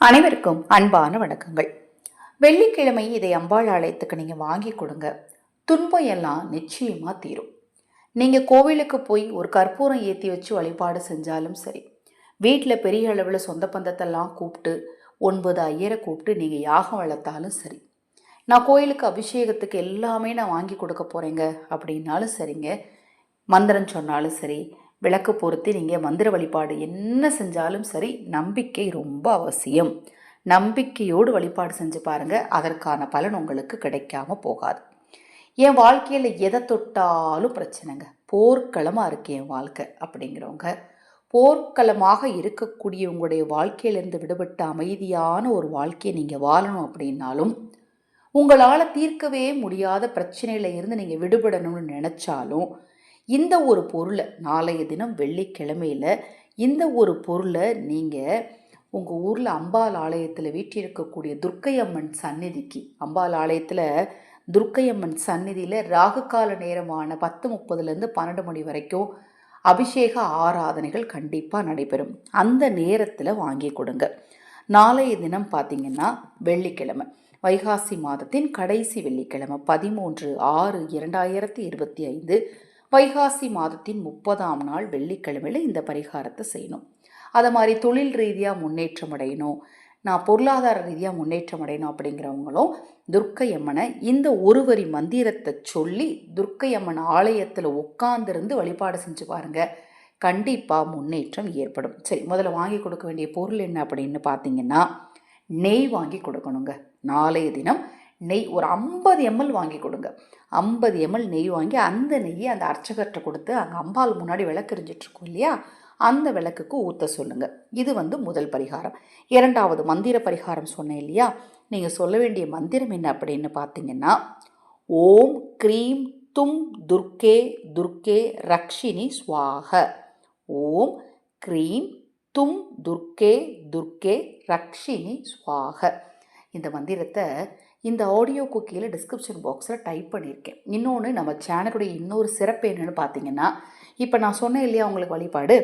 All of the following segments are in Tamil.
அனைவருக்கும் அன்பான வணக்கங்கள். வெள்ளிக்கிழமை இதை அம்பாள் ஆலயத்துக்கு நீங்கள் வாங்கி கொடுங்க. துன்பம் எல்லாம் நிச்சயமாக தீரும். நீங்கள் கோவிலுக்கு போய் ஒரு கற்பூரம் ஏற்றி வச்சு வழிபாடு செஞ்சாலும் சரி வீட்டில் பெரிய அளவில் சொந்த பந்தத்தெல்லாம் கூப்பிட்டு ஒன்பது ஐயரை கூப்பிட்டு நீங்கள் யாகம் வளர்த்தாலும் சரி நான் கோயிலுக்கு அபிஷேகத்துக்கு எல்லாமே நான் வாங்கி கொடுக்க போகிறேங்க அப்படின்னாலும் சரிங்க. மந்திரம் சொன்னாலும் சரி விளக்கு பொருத்தி நீங்கள் மந்திர வழிபாடு என்ன செஞ்சாலும் சரி நம்பிக்கை ரொம்ப அவசியம். நம்பிக்கையோடு வழிபாடு செஞ்சு பாருங்கள் அதற்கான பலன் உங்களுக்கு கிடைக்காம போகாது. என் வாழ்க்கையில் எதை தொட்டாலும் பிரச்சனைங்க. போர்க்களமாக இருக்கு என் வாழ்க்கை அப்படிங்கிறவங்க. போர்க்களமாக இருக்கக்கூடியவங்களுடைய வாழ்க்கையிலேருந்து வாழ்க்கையிலிருந்து விடுபட்ட அமைதியான ஒரு வாழ்க்கையை நீங்கள் வாழணும் அப்படின்னாலும் உங்களால் தீர்க்கவே முடியாத பிரச்சனையில இருந்து நீங்கள் விடுபடணும்னு நினச்சாலும் இந்த ஒரு பொருளை நாளைய தினம் வெள்ளிக்கிழமையில் இந்த ஒரு பொருளை நீங்கள் உங்கள் ஊரில் அம்பாள் ஆலயத்தில் வீட்டிருக்கக்கூடிய துர்க்கை அம்மன் சந்நிதிக்கு அம்பாள் ஆலயத்தில் துர்க்கை அம்மன் சந்நிதியில் ராகுகால நேரமான பத்து முப்பதுலேருந்து பன்னெண்டு மணி வரைக்கும் அபிஷேக ஆராதனைகள் கண்டிப்பாக நடைபெறும். அந்த நேரத்தில் வாங்கி கொடுங்க. நாளைய தினம் பார்த்தீங்கன்னா வெள்ளிக்கிழமை வைகாசி மாதத்தின் கடைசி வெள்ளிக்கிழமை பதிமூன்று ஆறு இரண்டாயிரத்தி இருபத்தி ஐந்து வைகாசி மாதத்தின் முப்பதாம் நாள் வெள்ளிக்கிழமையில் இந்த பரிகாரத்தை செய்யணும். அதை மாதிரி தொழில் ரீதியாக முன்னேற்றம் அடையணும். நான் பொருளாதார ரீதியாக முன்னேற்றம் அடையணும் அப்படிங்கிறவங்களும் துர்க்கை அம்மனை இந்த ஒரு வரி மந்திரத்தை சொல்லி துர்க்கையம்மன் ஆலயத்தில் உட்கார்ந்திருந்து வழிபாடு செஞ்சு பாருங்க. கண்டிப்பாக முன்னேற்றம் ஏற்படும். சரி முதல்ல வாங்கி கொடுக்க வேண்டிய பொருள் என்ன அப்படின்னு பார்த்தீங்கன்னா நெய் வாங்கி கொடுக்கணுங்க. நாளைய தினம் நெய் ஒரு ஐம்பது எம்எல் வாங்கி கொடுங்க. ஐம்பது எம்எல் நெய் வாங்கி அந்த நெய்யை அந்த அர்ச்சகர்கிட்ட கொடுத்து அங்கே அம்பாள் முன்னாடி விளக்கெரிஞ்சிட்ருக்கோம் இல்லையா? அந்த விளக்குக்கு ஊற்ற சொல்லுங்கள் இது வந்து முதல் பரிகாரம். இரண்டாவது மந்திர பரிகாரம் சொன்னேன் இல்லையா? நீங்கள் சொல்ல வேண்டிய மந்திரம் என்ன அப்படின்னு பார்த்தீங்கன்னா ஓம் க்ரீம் தும் துர்க்கே துர்க்கே ரக்ஷினி ஸ்வாக ஓம் க்ரீம் தும் துர்க்கே துர்க்கே ரக்ஷினி ஸ்வாக இந்த மந்திரத்தை இந்த ஆடியோ குக்கியில் டிஸ்கிரிப்ஷன் பாக்ஸில் டைப் பண்ணியிருக்கேன். இன்னொன்று நம்ம சேனலுடைய இன்னொரு சிறப்பு என்னென்னு பார்த்தீங்கன்னா இப்போ நான் சொன்னேன் இல்லையா உங்களுக்கு வழிபாடு?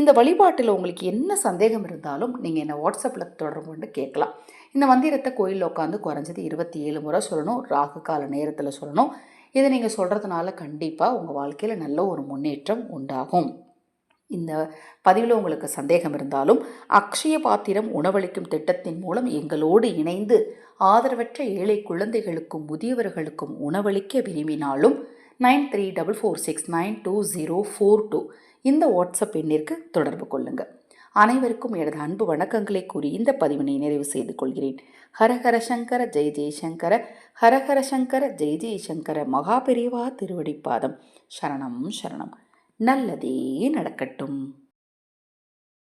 இந்த வழிபாட்டில் உங்களுக்கு என்ன சந்தேகம் இருந்தாலும் நீங்கள் என்னை வாட்ஸ்அப்பில் தொடர்பு கொண்டு கேட்கலாம். இந்த மந்திரத்தை கோயிலில் உட்காந்து குறைஞ்சது இருபத்தி ஏழு முறை சொல்லணும் ராகு கால நேரத்தில் சொல்லணும். இதை நீங்கள் சொல்கிறதுனால கண்டிப்பாக உங்கள் வாழ்க்கையில் நல்ல ஒரு முன்னேற்றம் உண்டாகும். இந்த பதிவில் உங்களுக்கு சந்தேகம் இருந்தாலும் அக்ஷய பாத்திரம் உணவளிக்கும் திட்டத்தின் மூலம் எங்களோடு இணைந்து ஆதரவற்ற ஏழை குழந்தைகளுக்கும் முதியவர்களுக்கும் உணவளிக்க விரும்பினாலும் nine three double four six nine two zero four two இந்த வாட்ஸ்அப் எண்ணிற்கு தொடர்பு கொள்ளுங்கள் அனைவருக்கும் எனது அன்பு வணக்கங்களை கூறி இந்த பதிவினை நிறைவு செய்து கொள்கிறேன். ஹரஹர சங்கர ஜெய் ஜெய்சங்கர ஹரஹர சங்கர ஜெய் ஜெய்சங்கர மகாபெரிவா திருவடிப்பாதம். சரணம் சரணம். நல்லதே நடக்கட்டும்.